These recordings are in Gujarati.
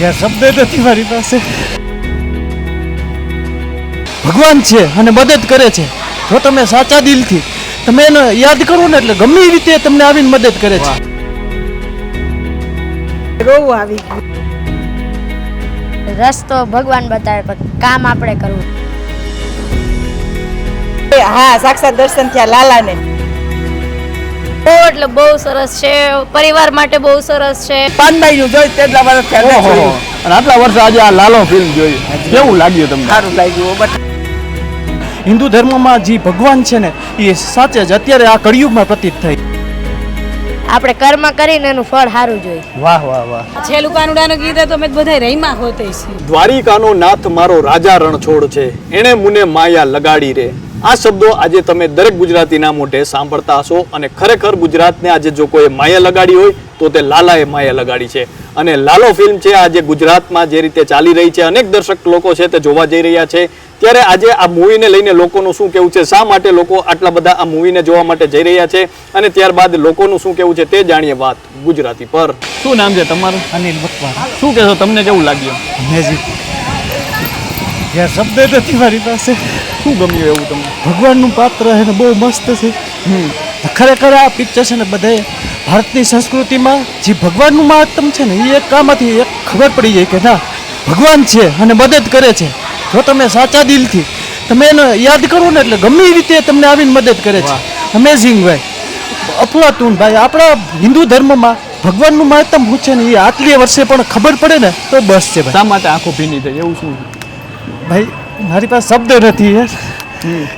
યાર શબ્દ નથી મારી પાસે. ભગવાન છે અને મદદ કરે છે. જો તમે સાચા દિલથી તમે એને યાદ કરો ને એટલે ગમે એ રીતે તમને આવીને મદદ કરે છે. રોવું આવી ગયું. રસ્તો ભગવાન બતાવે પણ કામ આપણે કરવું. હા સાક્ષાત દર્શન થયા લાલાને. બહુ એટલે બહુ સરસ છે. પરિવાર માટે બહુ સરસ છે. પાનભાઈ નું જોઈ તેટલા વર્ષ થયા ઓહો. અને આટલા વર્ષે આજે આ લાલો ફિલ્મ જોઈ. કેવું લાગ્યું તમને? સારું લાગ્યું બટ હિન્દુ ધર્મમાં જે ભગવાન છે ને એ સાચે જ અત્યારે આ કળિયુગમાં પ્રતીત થઈ. આપણે કર્મ કરીને એનું ફળ સારું જોઈએ. વાહ વાહ વાહ. છેલ્લું કાનુડાનું ગીત તો અમે બધા રહીમાં હોતે છે દ્વારિકાનો નાથ મારો રાજા રણછોડ છે. એણે મુને માયા લગાડી રે. આ શબ્દો આજે તમે દરેક ગુજરાતીના મોઢે સાંભળતા હશો અને ખરેખર ગુજરાતને આજે જો કોઈ માયા લગાડી હોય તો તે લાલાએ માયા લગાડી છે. અને લાલો ફિલ્મ છે આજે ગુજરાતમાં જે રીતે ચાલી રહી છે અનેક દર્શક લોકો છે તે જોવા જઈ રહ્યા છે. ત્યારે આજે આ મૂવીને લઈને લોકોનું શું કેવું છે શા માટે લોકો આટલા બધા આ મૂવીને જોવા માટે જઈ રહ્યા છે? અને ત્યારબાદ લોકોનું શું કેવું છે તે જાણીએ વાત ગુજરાતી પર. શું નામ છે તમારું? અનિલ શું કહેશો તમને કેવું લાગ્યું? મેજિક યાર શબ્દ નથી મારી પાસે. શું ગમ્યું એવું તમને? ભગવાનનું પાત્ર છે ને બહુ મસ્ત છે. ખરેખર આ પિક્ચર છે ને બધે ભારતની સંસ્કૃતિમાં જે ભગવાનનું મહત્તમ છે ને એ એક આમાંથી એક ખબર પડી જાય કે ના ભગવાન છે અને મદદ કરે છે. જો તમે સાચા દિલથી તમે એને યાદ કરો ને એટલે ગમે રીતે તમને આવીને મદદ કરે છે. અમેઝિંગ ભાઈ. અફલાતુન ભાઈ આપણા હિન્દુ ધર્મમાં ભગવાનનું મહત્તમ શું છે ને એ આટલી વર્ષે પણ ખબર પડે ને તો બસ છે ભાઈ. શા માટે આંખો ભીની થઈ એવું શું? ભાઈ મારી પાસે શબ્દ નથી યાર.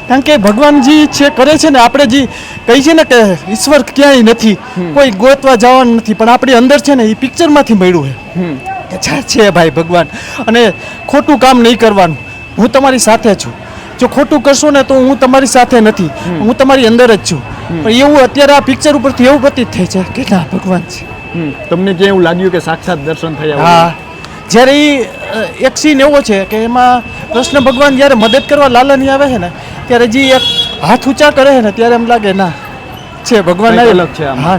કારણ કે ભગવાનજી છે કરે છે ને આપણે જે કહી છે ને કે ઈશ્વર ક્યાંય નથી કોઈ ગોતવા જવાનું નથી પણ આપણી અંદર છે ને એ પિક્ચરમાંથી મળ્યું છે. કે છે ભાઈ ભગવાન. અને ખોટું કામ નહીં કરવાનું. હું તમારી સાથે છું. જો ખોટું કરશો ને તો હું તમારી સાથે નથી. હું તમારી અંદર જ છું. પણ એવું અત્યારે આ પિક્ચર ઉપરથી એવું પ્રતીત થાય છે કે ના ભગવાન છે તમને ક્યાં એવું લાગ્યું કે સાક્ષાત દર્શન થયા હા. જ્યારે એ એક સીન એવો છે કે એમાં કૃષ્ણ ભગવાન જ્યારે મદદ કરવા લાલાની આવે છે ને ત્યારે જે એક હાથ ઊંચા કરે છે ને ત્યારે એમ લાગે ના છે ભગવાન અલગ છે હા.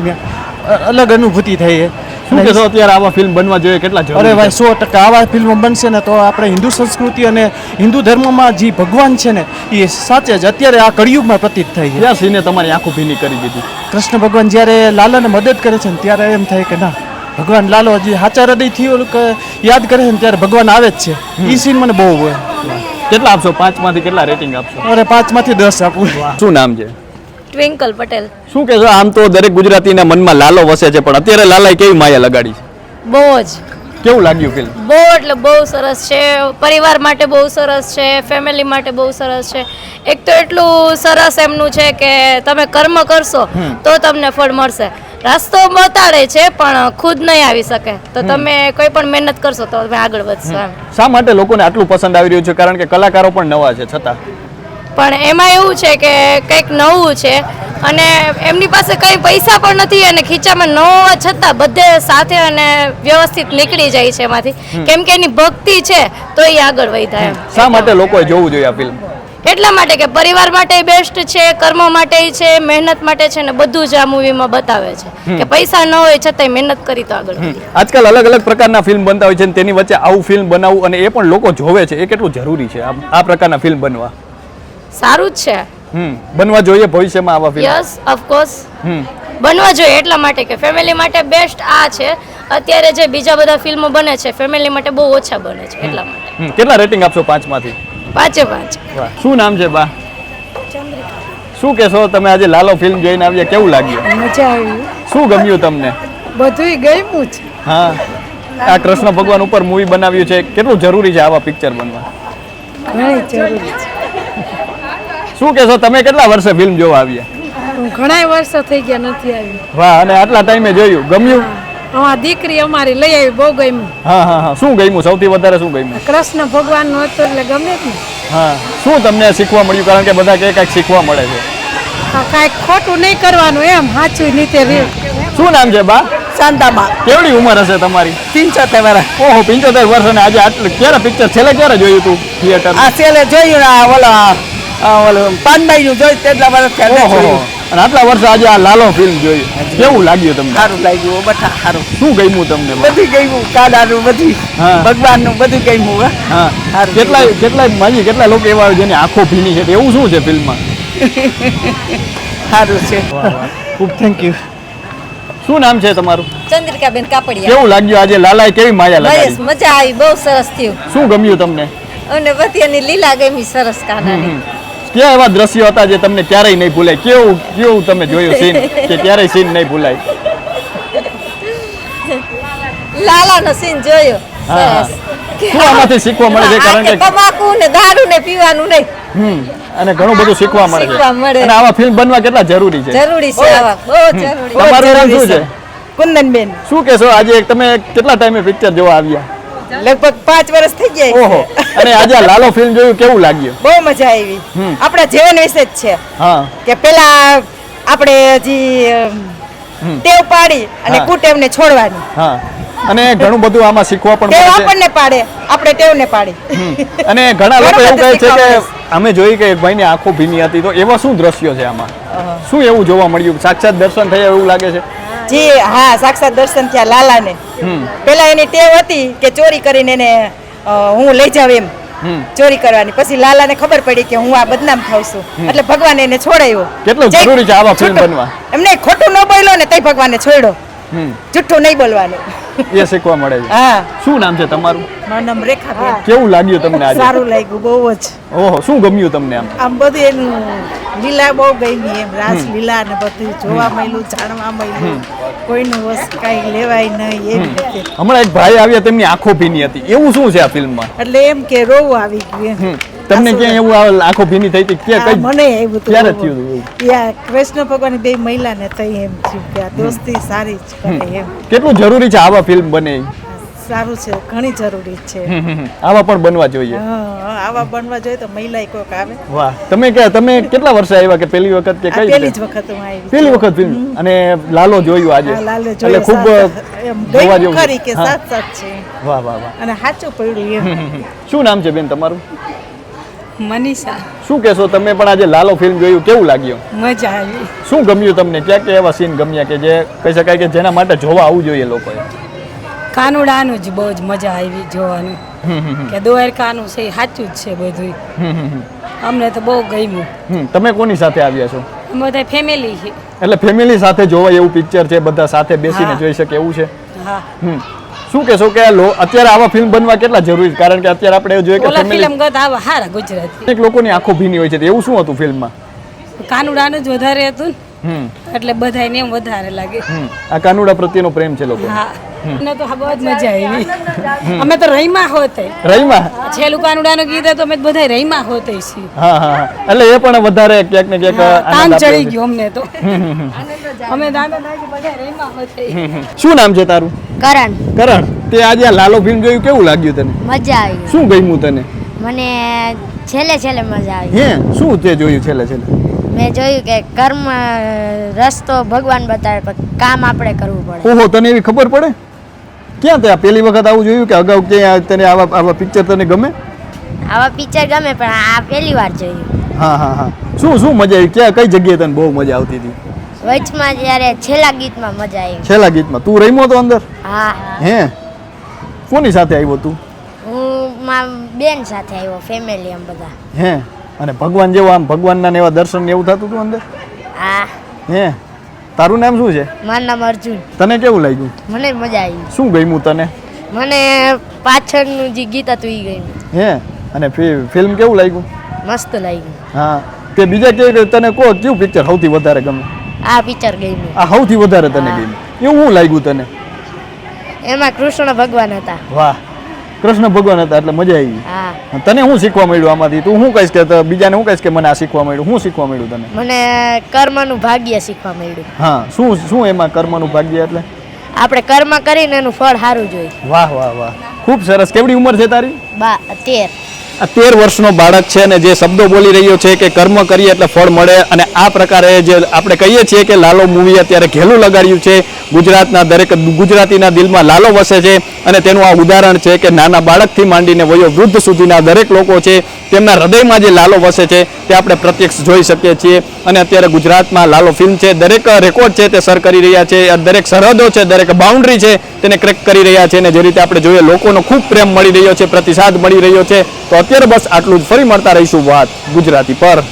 અલગ અનુભૂતિ થઈ છે. શું કહેશો અત્યારે આવા ફિલ્મ બનવા જોઈએ કેટલા અરે ભાઈ સો ટકા આવા ફિલ્મો બનશે ને તો આપણે હિન્દુ સંસ્કૃતિ અને હિન્દુ ધર્મમાં જે ભગવાન છે ને એ સાચે જ અત્યારે આ કળિયુગમાં પ્રતીત થઈ છે. સીને તમારી આંખો ભીની કરી દીધી? કૃષ્ણ ભગવાન જ્યારે લાલાને મદદ કરે છે ને ત્યારે એમ થાય કે ના ભગવાન લાલો હજી સાચા હૃદયથી ઓલું કે યાદ કરે છે ને ત્યારે ભગવાન આવે જ છે. એ સીન મને બહુ હોય કેટલા આપશો? પાંચમાંથી કેટલા રેટિંગ આપશો? અરે પાંચમાંથી દસ આપું. શું નામ છે? ટ્વિંકલ પટેલ. શું કહેશો? આમ તો દરેક ગુજરાતીના મનમાં લાલો વસે છે પણ અત્યારે લાલાએ કેવી માયા લગાડી છે? બહુ જ. કેવું લાગ્યું ફિલ્મ બહુ એટલે બહુ સરસ છે. પરિવાર માટે બહુ સરસ છે. ફેમિલી માટે બહુ સરસ છે. એક તો એટલું સરસ એમનું છે કે તમે કર્મ કરશો તો તમને ફળ મળશે. રસ્તો બતાડે છે પણ ખુદ નહીં આવી શકે. તો તમે કોઈ પણ મહેનત કરશો તો તમે આગળ વધશો એમ. શા માટે લોકોને આટલું પસંદ આવી રહ્યું છે? કારણ કે કલાકારો પણ નવા છે છતાં. પણ એમાં એવું છે કે કંઈક નવું છે અને એમની પાસે કંઈ પૈસા પણ નથી અને ખીચામાં ન હોવા છતાં બધે સાથે અને વ્યવસ્થિત નીકળી જાય છે એમાંથી. કેમ કે એની ભક્તિ છે તો એ આગળ વધ્યા એમ. શા માટે લોકોએ જોવું જોઈએ આ ફિલ્મ એટલા માટે કે પરિવાર માટે બેસ્ટ છે કર્મ માટે છે મહેનત માટે છે ને બધું જ આ મૂવીમાં બતાવે છે. કે પૈસા ન હોય છતાંય મહેનત કરી તો આગળ આજકાલ અલગ અલગ પ્રકારના ફિલ્મ બનતા હોય છે અને તેની વચ્ચે આવું ફિલ્મ બનાવવું અને એ પણ લોકો જોવે છે એ કેટલું જરૂરી છે આ પ્રકારના ફિલ્મ બનવા? સારું જ છે. હમ. બનવા જોઈએ ભવિષ્યમાં આવા ફિલ્મ યસ ઓફકોર્સ હમ. બનવા જોઈએ એટલા માટે કે ફેમિલી માટે બેસ્ટ આ છે. અત્યારે જે બીજા બધા ફિલ્મો બને છે ફેમિલી માટે બહુ ઓછા બને છે એટલા માટે. કેટલા રેટિંગ આપશો પાંચમાંથી? પાંચે પાંચ શું નામ છે બા? શું કહેશો તમે આજે લાલો ફિલ્મ જોઈને આવ્યા કેવું લાગ્યું? મજા આવી. શું ગમ્યું તમને? બધુંય ગમ્યું છે હા. આ કૃષ્ણ ભગવાન ઉપર મૂવી બનાવ્યું છે કેટલું જરૂરી છે આવા પિક્ચર બનવા? ઘણી જરૂરી છે. શું કહેશો તમે કેટલા વર્ષે ફિલ્મ જોવા આવ્યા? ઘણા વર્ષો થઈ ગયા નથી આવી વાહ અને આટલા ટાઈમે જોયું. ગમ્યું? અમારી દીકરી અમારી લઈ આવી બહુ ગમ્યું. હા હા હા. શું ગમ્યું? સૌથી વધારે શું ગમ્યું? કૃષ્ણ ભગવાનનું હતું એટલે ગમે જ ને. હા. શું તમને શીખવા મળ્યું? કારણ કે બધા કે કાંઈક શીખવા મળે છે. કાંઈક ખોટું નહીં કરવાનું એમ સાચું નીચે રે શું નામ છે બા? શાંતાબા. કેવડી ઉંમર હશે તમારી? પિંચોતેર વર્ષ ઓહો પિંચોતેર વર્ષ અને આજે આટલું ક્યારે પિક્ચર છેલ્લે ક્યારે જોયું તું થિયેટર આ છેલ્લે જોયું ને આ ઓલો આ ઓલો પાનભાઈ નું જોયું તેટલા વર્ષ થયા. અને આટલા વર્ષે આજે આ લાલો ફિલ્મ જોઈ કેવું લાગ્યું તમને? સારું લાગ્યું બધા સારું. શું ગમ્યું તમને? બધું ગમ્યું કાદાનું બધું. ભગવાનનું બધું ગમ્યું હા. કેટલાય કેટલાય માજી કેટલા લોકો એવા જેની આંખો ભીની છે. એવું શું છે ફિલ્મમાં સારું છે. ખૂબ થેન્ક યુ શું નામ છે તમારું? ચંદ્રિકાબેન કાપડિયા. કેવું લાગ્યું આજે લાલાએ કેવી માયા બસ મજા આવી બહુ સરસ થયું. શું ગમ્યું તમને? અને બધી એની લીલા ગમી સરસ કાનાની. કયા એવા દ્રશ્યો હતા જે તમને ક્યારેય નહીં ભૂલાય? કેવું કેવું તમે જોયું સીન કે ક્યારેય સીન નહીં ભૂલાય? લાલાનો સીન જોયો. આમાંથી શીખવા મળે? છે? કારણ કે- તમાકુ ને દારૂ ને પીવાનું નહીં. હમ અને ઘણું બધું શીખવા મળે છે. અને આવા ફિલ્મ બનવા કેટલા જરૂરી છે? જરૂરી છે આવા બહુ જરૂરી. તમારું નામ શું છે? કુંદનબેન. શું કહેશો? આજે તમે કેટલા ટાઈમે પિક્ચર જોવા આવ્યા? લગભગ પાંચ વર્ષ થઈ ગયા ઓહો અને આજે લાલો ફિલ્મ જોયું કેવું લાગ્યું? બહુ મજા આવી. આપણા જીવન વિશે જ છે. હા. કે પેલા આપણે હજી ટેવ પાડી અને કુટેવને છોડવાની. હા. અને ઘણું બધું આમાં શીખવા પણ મળે છે આપણને પાડે આપણે ટેવને પાડી. અને ઘણા લોકો એવું કહે છે કે અમે જોઈ કે એક ભાઈની આંખો ભીની હતી તો એવા શું દ્રશ્યો છે આમાં? શું એવું જોવા મળ્યું? સાક્ષાત દર્શન થયા એવું લાગે છે? જી હા સાક્ષાત દર્શન થયા લાલાને. પેલા એની ટેવ હતી કે ચોરી કરીને એને હું લઈ જાવ એમ. ચોરી કરવાની. પછી લાલાને ખબર પડી કે હું આ બદનામ થાઉં છું. એટલે ભગવાને એને છોડાયો. કેટલું જરૂરી છે આવા ફિલ્મ બનવા? એમને ખોટું ન બોલ્યો ને તઈ ભગવાને છોડ્યો. જુઠ્ઠું નહીં બોલવાનું. એ શીખવા મળે છે. હા. શું નામ છે તમારું? મારું નામ રેખાબેન. કેવું લાગ્યું તમને આજે? સારું લાગ્યું બહુ જ. ઓહો શું ગમ્યું તમને આમ? આમ બધું એનું લીલા બહુ ગઈ એમ રાસ લીલા ને બધું જોવા મળ્યું જાણવા મળ્યું. કોઈનું વસ્તુ કાંઈ લેવાય નહીં એમ રીતે. હમણાં એક ભાઈ આવ્યા તેમની આંખો ભીની હતી. એવું શું છે આ ફિલ્મમાં? એટલે એમ કે રોવું આવી ગયું. તમને ક્યાં એવું આંખો ભીની થઈ હતી કે કઈ મને એવું ક્યારે થયું હતું? યા કૃષ્ણ ભગવાન બે મહિલાને થઈ એમ થયું કે આ દોસ્તી સારી જ કરે એમ. કેટલું જરૂરી છે આવા ફિલ્મ બને? સારું છે ઘણી જરૂરી છે. આવા પણ બનવા જોઈએ. આવા બનવા જોઈએ તો મહિલા કોઈક આવે. વાહ. તમે કે તમે કેટલા વર્ષે આવ્યા કે પહેલી વખત કે કઈ પહેલી જ વખત હું આવી પહેલી વખત ફિલ્મ અને લાલો જોયું આજે. લાલો જોયું એટલે ખૂબ જોવા જેવું. ખરી કે સાત સાથ છે. વાહ વાહ વાહ. અને સાચું પડ્યું. શું નામ છે બેન તમારું? મનીષા. શું કહેશો તમે પણ આજે લાલો ફિલ્મ જોયું કેવું લાગ્યું? મજા આવી. શું ગમ્યું તમને? ક્યાં ક્યાં એવા સીન ગમ્યા કે જે કહી શકાય કે જેના માટે જોવા આવવું જોઈએ લોકોએ? કાનુડાનું જ બહુ જ મજા આવી જોવાનું. કે દ્વારકાનું છે સાચું જ છે બધું. અમને તો બહુ ગમ્યું. તમે કોની સાથે આવ્યા છો? બધા ફેમિલી છે એટલે ફેમિલી સાથે જોવાય એવું પિક્ચર છે બધા સાથે બેસીને જોઈ શકે એવું છે? હા. શું કહેશો કે અત્યારે આવા ફિલ્મ બનવા કેટલા જરૂરી છે? કારણ કે અત્યારે આપણે જોઈએ કે ફિલ્મ ગત આવા હારા ગુજરાતી. એક લોકોની આંખો ભીની હોય છે એવું શું હતું ફિલ્મમાં કાનુડાનું જ વધારે હતું એટલે બધાને એમ વધારે લાગે. આ કાનુડા પ્રત્યેનો પ્રેમ છે લોકો હા. અમને તો બહુ જ મજા આવી. અમે તો રહીમાં હોતે. રહીમાં? છેલું કાનુડાનો ગીત તો અમે બધા રહીમાં હોતે છીએ. હા હા એટલે એ પણ વધારે ક્યાંક ને ક્યાંક તાન આનંદ ચડી ગયો અમને તો. અમે દાદા દાદી બધા રહીમાં હોતે. શું નામ છે તારું? કરણ. કરણ તે આજે આ લાલો ફિલ્મ જોયું કેવું લાગ્યું તને? મજા આવી. શું ગમ્યું તને? મને છેલ્લે છેલ્લે મજા આવી. હે શું તે જોયું છેલ્લે છેલ્લે? મેં જોયું કે કર્મ રસ્તો ભગવાન બતાવે પણ કામ આપણે કરવું પડે. ઓહો તને એવી ખબર પડે? ક્યાં તે આ પહેલી વખત આવું જોયું કે અગાઉ ક્યાં તને આવા આવા પિક્ચર તને ગમે? આવા પિક્ચર ગમે પણ આ પહેલી વાર જોયું. હા હા હા. શું શું મજા આવી? ક્યાં કઈ જગ્યાએ તને બહુ મજા આવતી હતી? વચમાં જ્યારે છેલ્લા ગીતમાં મજા આવી. છેલ્લા ગીતમાં. તું રમ્યો તો અંદર? હા. હે? કોની સાથે આવ્યો તું? હું માં બેન સાથે આવ્યો ફેમિલી એમ બધા. હે? અને ભગવાન જેવો આમ ભગવાનના એવા દર્શન એવું થતું હતું અંદર? હા. હે? તારું નામ શું છે? મારું નામ અર્જુન. તને કેવું લાગ્યું? મને મજા આવી. શું ગમ્યું તને? મને પાછળનું જે ગીત હતું એ ગયું હે? અને ફિલ્મ કેવું લાગ્યું? મસ્ત લાગ્યું. હા. તે બીજા કે તને કહો કયું પિક્ચર સૌથી વધારે ગમે? આ પિક્ચર ગયું આ સૌથી વધારે તને ગમ્યું. એવું શું લાગ્યું તને? એમાં કૃષ્ણ ભગવાન હતા. વાહ. કૃષ્ણ ભગવાન હતા એટલે મજા આવી. હા. તને શું શીખવા મળ્યું આમાંથી? તું શું કહીશ કે બીજાને શું કહીશ કે મને આ શીખવા મળ્યું? શું શીખવા મળ્યું તને? મને કર્મનું ભાગ્ય શીખવા મળ્યું. હા શું શું એમાં કર્મનું ભાગ્ય એટલે? આપણે કર્મ કરીને એનું ફળ સારું જોઈએ. વાહ વાહ વાહ. ખૂબ સરસ. કેવડી ઉંમર છે તારી? બા તેર. આ તેર વર્ષનો બાળક છે અને જે શબ્દો બોલી રહ્યો છે કે કર્મ કરીએ એટલે ફળ મળે અને આ પ્રકારે જે આપણે કહીએ છીએ કે લાલો મૂવી અત્યારે ઘેલું લગાડ્યું છે. ગુજરાતના દરેક ગુજરાતીના દિલમાં લાલો વસે છે અને તેનું આ ઉદાહરણ છે કે નાના બાળકથી માંડીને વયો વૃદ્ધ સુધીના દરેક લોકો છે તેમના હૃદયમાં જે લાલો વસે છે તે આપણે પ્રત્યક્ષ જોઈ શકીએ છીએ. અને અત્યારે ગુજરાતમાં લાલો ફિલ્મ છે, દરેક રેકોર્ડ છે તે સર કરી રહ્યા છે, દરેક સરહદો છે, દરેક બાઉન્ડ્રી છે તેને ક્રેક કરી રહ્યા છે અને જે રીતે આપણે જોઈએ લોકોનો ખૂબ પ્રેમ મળી રહ્યો છે, પ્રતિસાદ મળી રહ્યો છે. તો અત્યારે બસ આટલું જ. ફરી મળતા રહીશું વાત ગુજરાતી પર.